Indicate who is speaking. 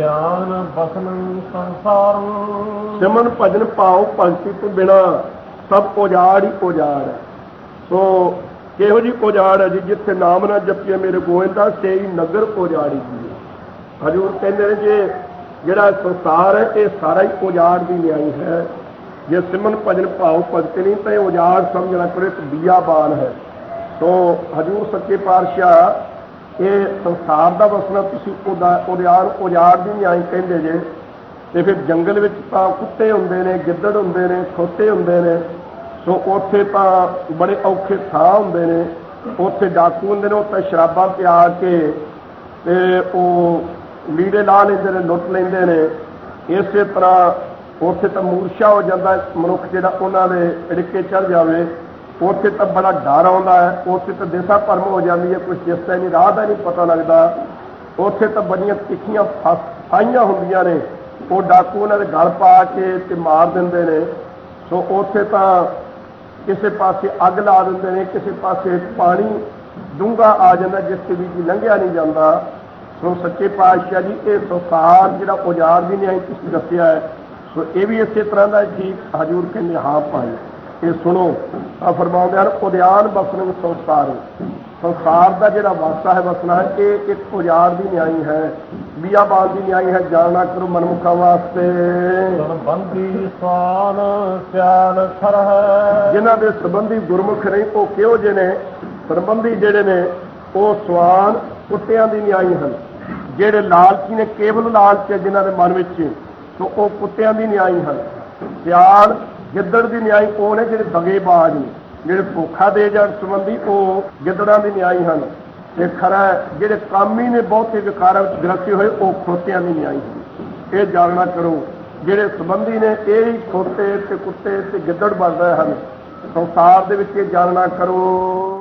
Speaker 1: ਉਦਿਆਨ ਬਸਨ ਸੰਸਾਰ।
Speaker 2: ਸਿਮਨ ਭਜਨ ਭਾਉ ਭਗਤੀ ਤੋਂ ਬਿਨਾ ਸਭ ਉਜਾੜ ਹੀ ਉਜਾੜ। ਹੈ ਸੋ ਕਿਹੋ ਜੀ ਉਜਾੜ ਹੈ ਜੀ, ਜਿੱਥੇ ਨਾਮ ਨਾ ਜਪੀਏ ਮੇਰੇ ਗੋਇੰਦਾ ਸੇਈ ਨਗਰ ਉਜਾੜੀ ਜੀ ਹਜੂਰ ਕਹਿੰਦੇ ਨੇ ਜੇ ਜਿਹੜਾ ਸੰਸਾਰ ਹੈ, ਇਹ ਸਾਰਾ ਹੀ ਉਜਾੜ ਦੀ ਨਿਆਈ ਹੈ। ਜੇ ਸਿਮਨ ਭਜਨ ਭਾਉ ਭਗਤੀ ਨਹੀਂ, ਤਾਂ ਇਹ ਉਜਾੜ ਸਮਝਣਾ ਕਰੋ, ਇੱਕ ਬੀਆਬਾਨ ਹੈ। ਸੋ ਹਜੂਰ ਸੱਚੇ ਪਾਤਸ਼ਾਹ ਇਹ ਸੰਸਾਰ ਦਾ ਵਸਣਾ ਤੁਸੀਂ ਉਹਦਾ ਉਜਾੜ ਉਜਾੜ ਦੀ ਨਿਆਈ ਕਹਿੰਦੇ ਜੇ। ਤੇ ਫਿਰ ਜੰਗਲ ਵਿੱਚ ਤਾਂ ਕੁੱਤੇ ਹੁੰਦੇ ਨੇ, ਗਿੱਦੜ ਹੁੰਦੇ ਨੇ ਖੋਤੇ ਹੁੰਦੇ ਨੇ। ਸੋ ਉੱਥੇ ਤਾਂ ਬੜੇ ਔਖੇ ਥਾਂ ਹੁੰਦੇ ਨੇ। ਉੱਥੇ ਡਾਕੂ ਹੁੰਦੇ ਨੇ, ਉੱਥੇ ਸ਼ਰਾਬਾਂ ਪਿਆ ਕੇ ਤੇ ਉਹ ਲੀੜੇ ਲਾ ਲੈਂਦੇ ਨੇ, ਲੁੱਟ ਲੈਂਦੇ ਨੇ। ਇਸੇ ਤਰ੍ਹਾਂ ਉੱਥੇ ਤਾਂ ਮੂਰਛਾ ਹੋ ਜਾਂਦਾ, ਮਨੁੱਖ ਜਿਹੜਾ ਉਹਨਾਂ ਦੇ ਅੜਿੱਕੇ ਚੜ ਜਾਵੇ। ਉੱਥੇ ਤਾਂ ਬੜਾ ਡਰ ਆਉਂਦਾ ਹੈ, ਉੱਥੇ ਤਾਂ ਦੇਸਾ ਭਰਮ ਹੋ ਜਾਂਦੀ ਹੈ ਕੁਝ ਦਿਸਦਾ ਨਹੀਂ, ਰਾਹ ਦਾ ਨਹੀਂ ਪਤਾ ਲੱਗਦਾ। ਉੱਥੇ ਤਾਂ ਬੜੀਆਂ ਤਿੱਖੀਆਂ ਫਸ- ਫਾਈਆਂ ਹੁੰਦੀਆਂ ਨੇ। ਉਹ ਡਾਕੂ ਉਹਨਾਂ ਦੇ ਗਲ ਪਾ ਕੇ ਤੇ ਮਾਰ ਦਿੰਦੇ ਨੇ। ਸੋ ਉੱਥੇ ਤਾਂ ਕਿਸੇ ਪਾਸੇ ਅੱਗ ਲਾ ਦਿੰਦੇ ਨੇ, ਕਿਸੇ ਪਾਸੇ ਪਾਣੀ ਡੂੰਘਾ ਆ ਜਾਂਦਾ, ਜਿਸ ਤੇ ਵੀ ਜੀ ਲੰਘਿਆ ਨਹੀਂ ਜਾਂਦਾ। ਸੋ ਸੱਚੇ ਪਾਤਸ਼ਾਹ ਜੀ, ਇਹ ਸੰਸਾਰ ਜਿਹੜਾ ਉਜਾੜ ਦੀ ਨਿਆਈ ਤੁਸੀਂ ਦੱਸਿਆ ਹੈ। ਸੋ ਇਹ ਵੀ ਇਸੇ ਤਰ੍ਹਾਂ ਦਾ ਜੀ ਹਜੂਰ ਕਹਿੰਦੇ, ਹਾਂ ਭਾਈ। ਇਹ ਸੁਣੋ ਆ ਫਰਮਾਉਂਦੇ ਹਨ ਉਦਿਆਨ ਬਸਨ ਸੰਸਾਰ। ਸੰਸਾਰ ਦਾ ਜਿਹੜਾ ਵਾਸਾ ਹੈ ਵਸਣਾ ਹੈ ਇਹ ਇੱਕ ਉਜਾੜ ਦੀ ਨਿਆਈ ਹੈ ਬੀਆਬਾਨ ਦੀ ਨਿਆਈ ਹੈ ਜਾਣਨਾ ਕਰੋ ਮਨਮੁਖਾਂ ਵਾਸਤੇ।
Speaker 1: ਬੰਦੀ ਸਵਾਨ ਸਿਆਨ ਖਰ ਹੈ।
Speaker 2: ਜਿਨ੍ਹਾਂ ਦੇ ਸੰਬੰਧੀ ਗੁਰਮੁਖ ਨਹੀਂ ਉਹ ਕਿਹੋ ਜਿਹੇ ਨੇ? ਸੰਬੰਧੀ ਜਿਹੜੇ ਨੇ ਉਹ ਸਵਾਨ ਕੁੱਤਿਆਂ ਦੀ ਨਿਆਈ ਹਨ। ਜਿਹੜੇ ਲਾਲਚੀ ਨੇ ਕੇਵਲ ਲਾਲਚ ਜਿਨ੍ਹਾਂ ਦੇ ਮਨ ਵਿੱਚ ਸੋ ਉਹ ਕੁੱਤਿਆਂ ਦੀ ਨਿਆਈ ਹਨ। ਸਿਆਣ ਗਿੱਦੜ ਦੀ ਨਿਆਈ ਉਹ ਨੇ ਜਿਹੜੇ ਦਗੇਬਾਜ਼ ਨੇ, ਜਿਹੜੇ ਭੁੱਖਾ ਦੇ ਜਾਣ ਸੰਬੰਧੀ ਉਹ ਗਿੱਦੜਾਂ ਦੀ ਨਿਆਈ ਹਨ। ਤੇ ਖਰਾ ਜਿਹੜੇ ਕਾਮੀ ਨੇ ਬਹੁਤੇ ਵਿਕਾਰਾਂ ਵਿੱਚ ਗ੍ਰਸੀ ਹੋਏ, ਉਹ ਖੋਤਿਆਂ ਦੀ ਨਿਆਈ ਹਨ। ਇਹ ਜਾਣਨਾ ਕਰੋ, ਜਿਹੜੇ ਸੰਬੰਧੀ ਨੇ, ਇਹ ਹੀ ਖੋਤੇ ਤੇ ਕੁੱਤੇ ਤੇ ਗਿੱਦੜ ਬਣ ਰਹੇ ਹਨ। ਸੰਸਾਰ ਦੇ ਵਿੱਚ ਇਹ ਜਾਣਨਾ ਕਰੋ।